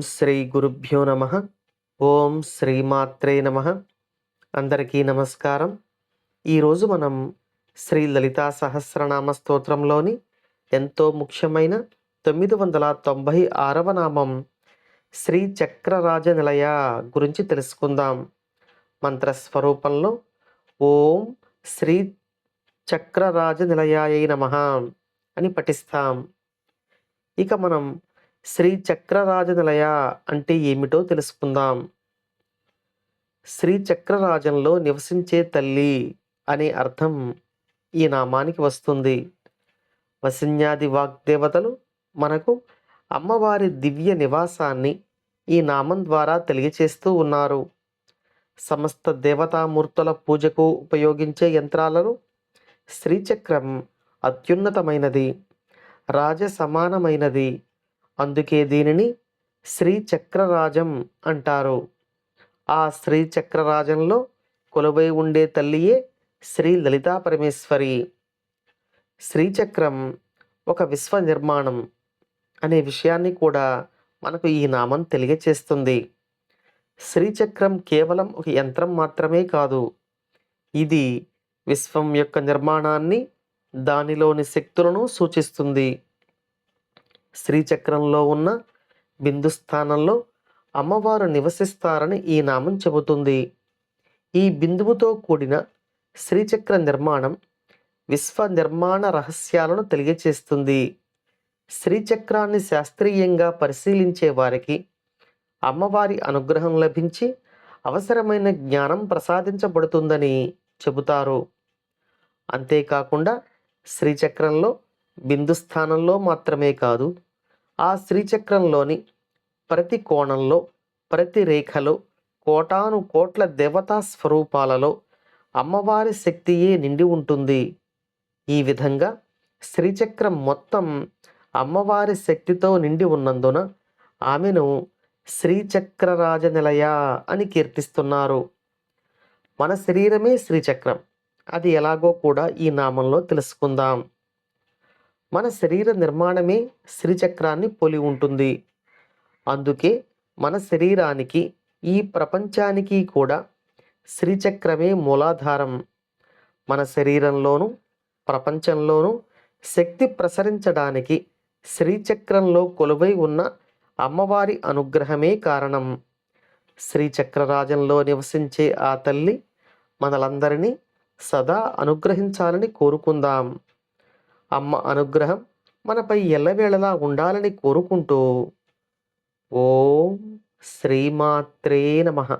శ్రీ గురుభ్యో నమ. ఓం శ్రీమాత్రే నమ. అందరికీ నమస్కారం. ఈరోజు మనం శ్రీ లలితా సహస్రనామ స్తోత్రంలోని ఎంతో ముఖ్యమైన తొమ్మిది వందల తొంభై ఆరవ నామం శ్రీ చక్రరాజ నిలయ గురించి తెలుసుకుందాం. మంత్రస్వరూపంలో ఓం శ్రీ చక్రరాజ నిలయాయ నమ అని పఠిస్తాం. ఇక మనం శ్రీ చక్రరాజ నిలయ అంటే ఏమిటో తెలుసుకుందాం. శ్రీ చక్రరాజంలో నివసించే తల్లి అనే అర్థం ఈ నామానికి వస్తుంది. వసిన్యాది వాగ్దేవతలు మనకు అమ్మవారి దివ్య నివాసాన్ని ఈ నామం ద్వారా తెలియచేస్తూ ఉన్నారు. సమస్త దేవతామూర్తుల పూజకు ఉపయోగించే యంత్రాలను శ్రీచక్రం అత్యున్నతమైనది రాజ సమానమైనది అందుకే దీనిని శ్రీచక్రరాజం అంటారు. ఆ శ్రీచక్రరాజంలో కొలువై ఉండే తల్లియే శ్రీ లలితా పరమేశ్వరి. శ్రీచక్రం ఒక విశ్వ నిర్మాణం అనే విషయాన్ని కూడా మనకు ఈ నామం తెలియచేస్తుంది. శ్రీచక్రం కేవలం ఒక యంత్రం మాత్రమే కాదు. ఇది విశ్వం యొక్క నిర్మాణాన్ని దానిలోని శక్తులను సూచిస్తుంది. శ్రీచక్రంలో ఉన్న బిందు స్థానంలో అమ్మవారు నివసిస్తారని ఈ నామం చెబుతుంది. ఈ బిందువుతో కూడిన శ్రీచక్ర నిర్మాణం విశ్వ నిర్మాణ రహస్యాలను తెలియచేస్తుంది. శ్రీచక్రాన్ని శాస్త్రీయంగా పరిశీలించే వారికి అమ్మవారి అనుగ్రహం లభించి అవసరమైన జ్ఞానం ప్రసాదించబడుతుందని చెబుతారు. అంతేకాకుండా శ్రీచక్రంలో బిందు స్థానంలో మాత్రమే కాదు ఆ శ్రీచక్రంలోని ప్రతి కోణంలో ప్రతి రేఖలో కోటాను కోట్ల దేవతా స్వరూపాలలో అమ్మవారి శక్తియే నిండి ఉంటుంది. ఈ విధంగా శ్రీచక్రం మొత్తం అమ్మవారి శక్తితో నిండి ఉన్నందున ఆమెను శ్రీచక్రరాజ నిలయ అని కీర్తిస్తున్నారు. మన శరీరమే శ్రీచక్రం. అది ఎలాగో కూడా ఈ నామంలో తెలుసుకుందాం. మన శరీర నిర్మాణమే శ్రీచక్రాన్ని పోలి ఉంటుంది. అందుకే మన శరీరానికి ఈ ప్రపంచానికి కూడా శ్రీచక్రమే మూలాధారం. మన శరీరంలోనూ ప్రపంచంలోనూ శక్తి ప్రసరించడానికి శ్రీచక్రంలో కొలువై ఉన్న అమ్మవారి అనుగ్రహమే కారణం. శ్రీచక్రరాజంలో నివసించే ఆ తల్లి మనలందరినీ సదా అనుగ్రహించాలని కోరుకుందాం. అమ్మ అనుగ్రహం మనపై ఎల్లవేళలా ఉండాలని కోరుకుంటూ ఓం శ్రీమాత్రే నమః.